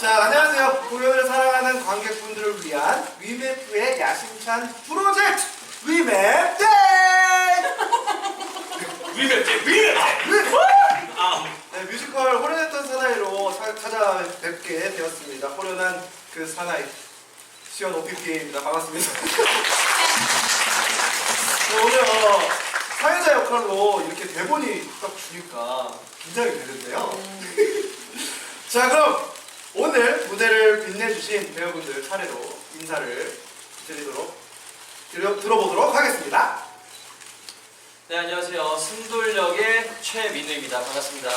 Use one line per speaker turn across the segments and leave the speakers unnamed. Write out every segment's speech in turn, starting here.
자, 안녕하세요. 공연을 사랑하는 관객분들을 위한 위메프의 야심찬 프로젝트 위메 데이!
위맵제 위맵제 아
네, 뮤지컬 호련했던 사나이로 사- 찾아뵙게 되었습니다. 호련한 그 사나이 시연 오피피입니다. 반갑습니다. 네, 오늘 어, 사회자 역할로 이렇게 대본이 딱 주니까 긴장이 되는데요. 자, 그럼 오늘 무대를 빛내주신 배우분들 차례로 인사를 드리도록 드려, 들어보도록 하겠습니다.
네 안녕하세요 승돌역의 최민우입니다 반갑습니다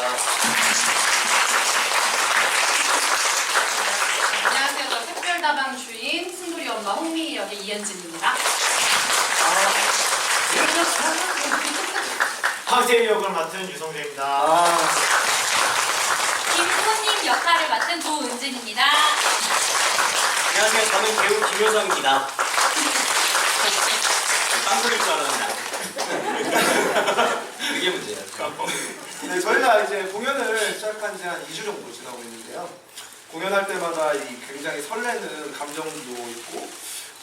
안녕하세요. 저 특별다방 주인 승돌이 엄마 홍미희 역의 이현진입니다.
황세희 역을 맡은 유성재입니다
아,
역할을 맡은 조은진입니다.
안녕하세요 저는 배우 김효성입니다 빵 소리일 줄 알았는데
그게 문제예요
네, 저희가 이제 공연을 시작한 지 한 2주 정도 지나고 있는데요. 공연할 때마다 이 굉장히 설레는 감정도 있고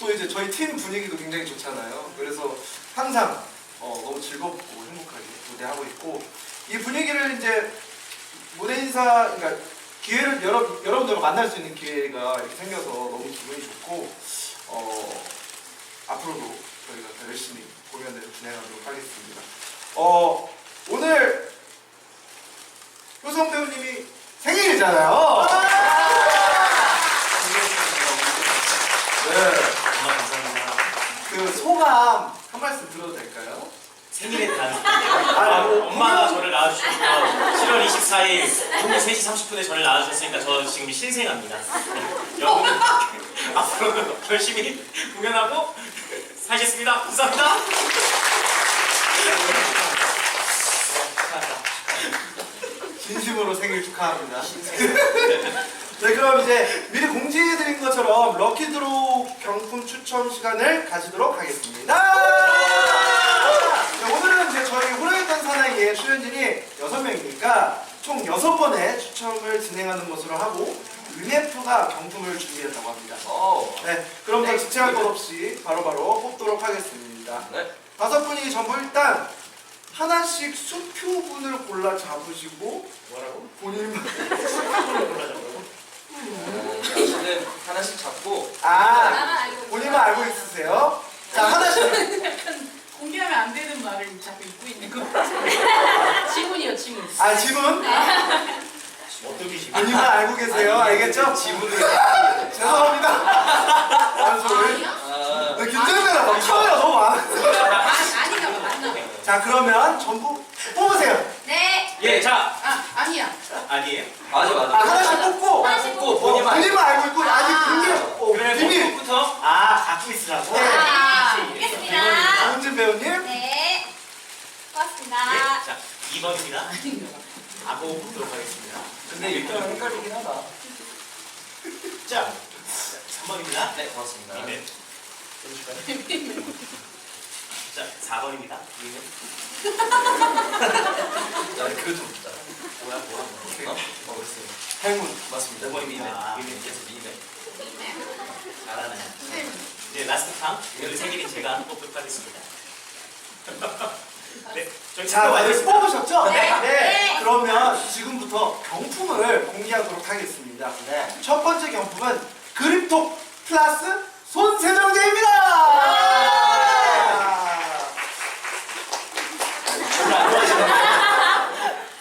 또 이제 저희 팀 분위기도 굉장히 좋잖아요. 그래서 항상 어, 너무 즐겁고 행복하게 무대하고 있고 이 분위기를 이제 무대 인사 그러니까 기회를 여러 여러분들과 만날 수 있는 기회가 이렇게 생겨서 너무 기분이 좋고 어, 앞으로도 저희가 더 열심히 공연을 진행하도록 하겠습니다. 어, 오늘 효성 배우님이 생일이잖아요. 네.
정말 감사합니다
그 소감 한 말씀 들어도 될까요?
생일에 대한 아, 엄마가 저를 낳아주셨고 7월 24일 오후 3시 30분에 저를 낳아주셨으니까 저 지금 신생합니다 네, 여러분 앞으로도 열심히 공연하고 살겠습니다 감사합니다
진심으로 생일 축하합니다. 네, 그럼 이제 미리 공지해드린 것처럼 럭키드로우 경품 추첨 시간을 가지도록 하겠습니다. 네, 오늘은 이제 저희 호랑이탄 사나이의 출연진이 6명이니까 총 6번의 추첨을 진행하는 것으로 하고 UMF가 경품을 준비했다고 합니다.
어,
네, 그럼 더 지체할 것 없이 바로바로 뽑도록 하겠습니다.
네.
다섯 분이 전부 일단 하나씩 수표분을 골라 잡으시고
뭐라고?
본인만
어, 저는 하나씩 잡고
아 본인만 알고 있으세요? 자 하나씩
공개하면 안 되는 말을 자꾸 잊고 있는 거. 지문이요, 지문.
아 지문
어떻게 시
본인만 알고 계세요 알겠죠?
지문을
죄송합니다. 아?
아니요?
아,
나 긴장되나 막 쳐요 너무 많아.
아니, 아닌가 봐, 맞나 봐.
자 그러면 전부 뽑으세요.
네.
예, 자
아, 아니야.
아니에요?
맞아
아
맞아
하나씩 뽑고
하나씩
뽑고 본인만
본인만 알고 있고 아직
아.
공개 어,
그래
비밀.
부터 아 갖고 있으라고?
네.
아,
네.
알겠습니다.
정은진 배우님.
네. 고맙습니다.
네, 자 2번입니다. 아고 보도록 하겠습니다.
근데 일단 헷갈리긴 하다.
자 3번입니다.
네 고맙습니다.
네. 자 4번입니다.
야 그거 좀 있다.
뭐야 뭐야
어? 어 글쎄요.
행운.
맞습니다.
5번입니다.
아,
미네.
그래서 미네
잘하네. 이제 라스트 탕 오늘 생일인 제가 뽑도록 하겠습니다 네 저희
자, 다들 뽑으셨죠?
네. 네.
그러면 지금부터 경품을 공개하도록 하겠습니다. 첫 번째 경품은 그립톡 플러스 손세정제입니다.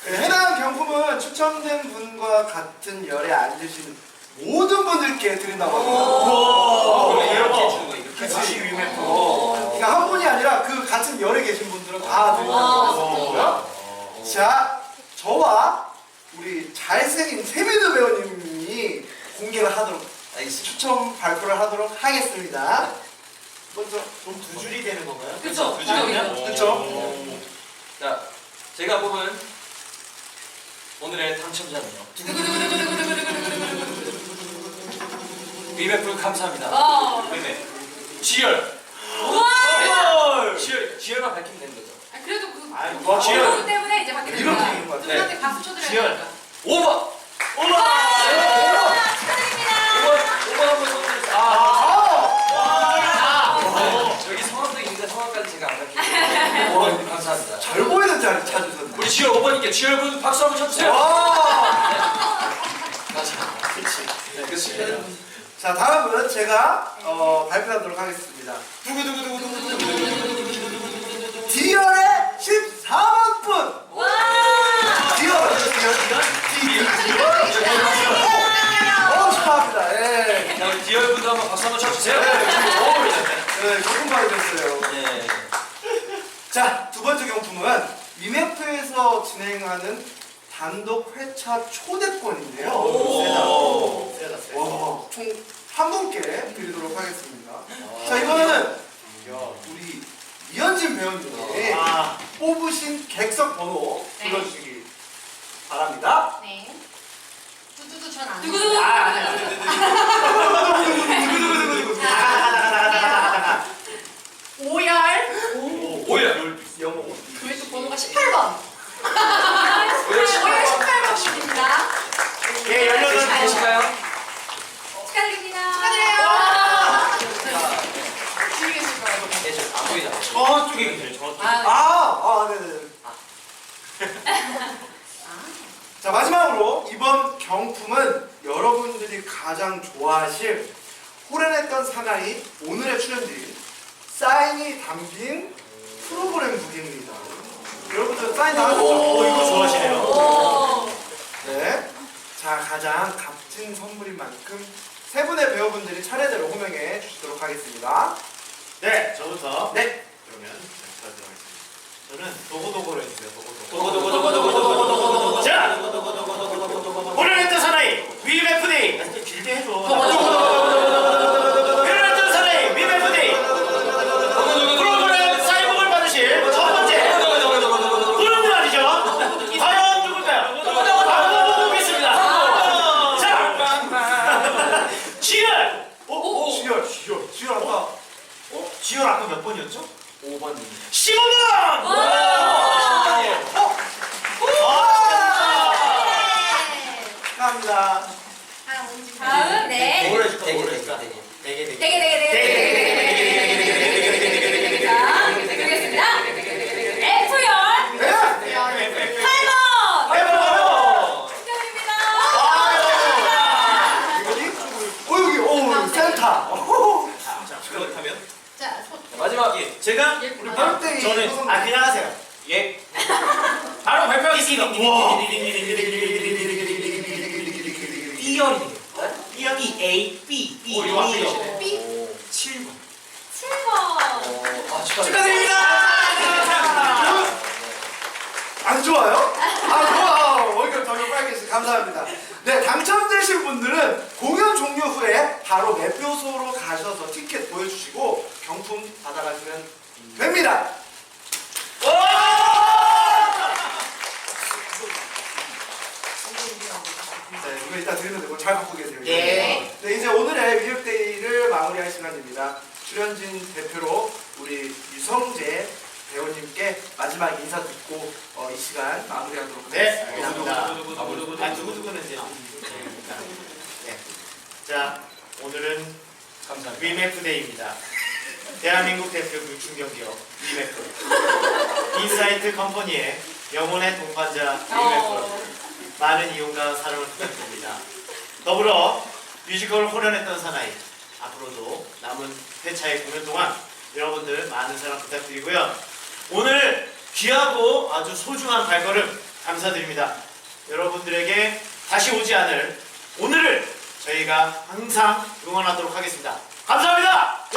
네, 해당 경품은 추첨된 분과 같은 열에 앉으신 모든 분들께 드린다고 합니다.
오,
이렇게 해주는 거 이렇게
다시 위메프
그러니까 한 분이 아니라 그 같은 열에 계신 분 들은 다 드린다고 하고요. 자, 저와 우리 잘생긴 세미드 배우님이 공개를 하도록
알겠습니다
추첨 발표를 하도록 하겠습니다. 먼저
그럼 두 줄이 되는 건가요?
그쵸.
두 줄이면?
그쵸.
자 제가 뽑은 오늘의 당첨자는요 위메프 감사합니다
어.
네네
지열
우와!
지열 지열만 밝히
아니,
뭐,
지연. 때문에 이제 받게
이렇게 된 거야.
누구한테 박수 쳐드려야
지연.
되니까.
5번.
5번.
5번. 아, 축하드립니다. 5번 한번 써주세요.
아,
아! 아, 어,
여기
성함등인데 성함까지 제가 안 갈게요. 어, 감사합니다. 잘 보이는 자리 찾으셨네. 우리
지열 5번님께 지열분 박수 한번 쳐주세요. 와! 맞아. 그렇지.
네,
그렇지.
네, 그 자, 다음은 제가 어, 발표하도록 하겠습니다. 두구두구두구두구두구두구두구두구두구두구두구두구. 디얼 단독 회차 초대권인데요.
오.
세다, 세다.
와, 총 한 분께 드리도록 하겠습니다. 자, 이거는 우리 이현진 배우님이
아,
뽑으신 객석 번호
네.
불러주시기 바랍니다.
네. 두두두 전안
누구누구?
아, 아니야.
오열.
오열.
영어.
저희 또 번호가 18번.
오열
오열
18번.
18번입니다.
예, 18번.
계신가요?
축하드립니다.
축하드려요. 뒤에 계실 거예요.
네, 저안 보이잖아요.
저쪽에 계세요, 저쪽.
아,
아,
아, 네네. 자, 마지막으로 경품은 여러분들이 가장 좋아하실 호련했던 사나이 오늘의 출연진 사인이 담긴 프로그램 북입니다. 여러분들 사인 나왔죠?
오, 이거 좋아하시네요.
오.
네. 자, 가장 값진 선물인 만큼 세 분의 배우분들이 차례대로 호명해 주시도록 하겠습니다.
네, 저부터.
네.
그러면 들어가겠습니다. 저는 도고도고로 해주세요. 도고도고.
도고도고 도고도고 도고도고.
몇 번이었죠?
5번님.
15번! 와!
감사합니다. 어?
다음 네.
네.
저는 아 그냥 하세요. 예. 바로 발표하겠습니다. 우와. B열이 B열이 A, B, B,
오, 이거.
B.
7번.
7번
아, 축하드립니다.
축하드립니다.
안 좋아요? 아 좋아 얼굴 덜 빨개지 감사합니다 네 당첨되신 분들은 공연 종료 후에 바로 매표소로 가셔서 티켓 보여주시고 경품 받아가시면 됩니다 네 이거 되고 잘 갖고 계세요
예.
네 이제 오늘의 위력데이를 마무리할 시간입니다 출연진 대표로 우리 유성재 배우님께 마지막 인사 듣고 어, 이 시간 마무리하도록
네,
하겠습니다
알겠습니다. 아, 누구누구는 이제. 네. 자, 오늘은
감사합니다.
위메프 데이입니다. 대한민국 대표 물충경 기업 위메프. 인사이트 컴퍼니의 영혼의 동반자 위메프.
어.
많은 이용과 사랑을 부탁드립니다. 더불어 뮤지컬 호련했던 사나이 앞으로도 남은 회차의 공연 동안 여러분들 많은 사랑 부탁드리고요. 오늘 귀하고 아주 소중한 발걸음 감사드립니다. 여러분들에게 다시 오지 않을 오늘을 저희가 항상 응원하도록 하겠습니다. 감사합니다.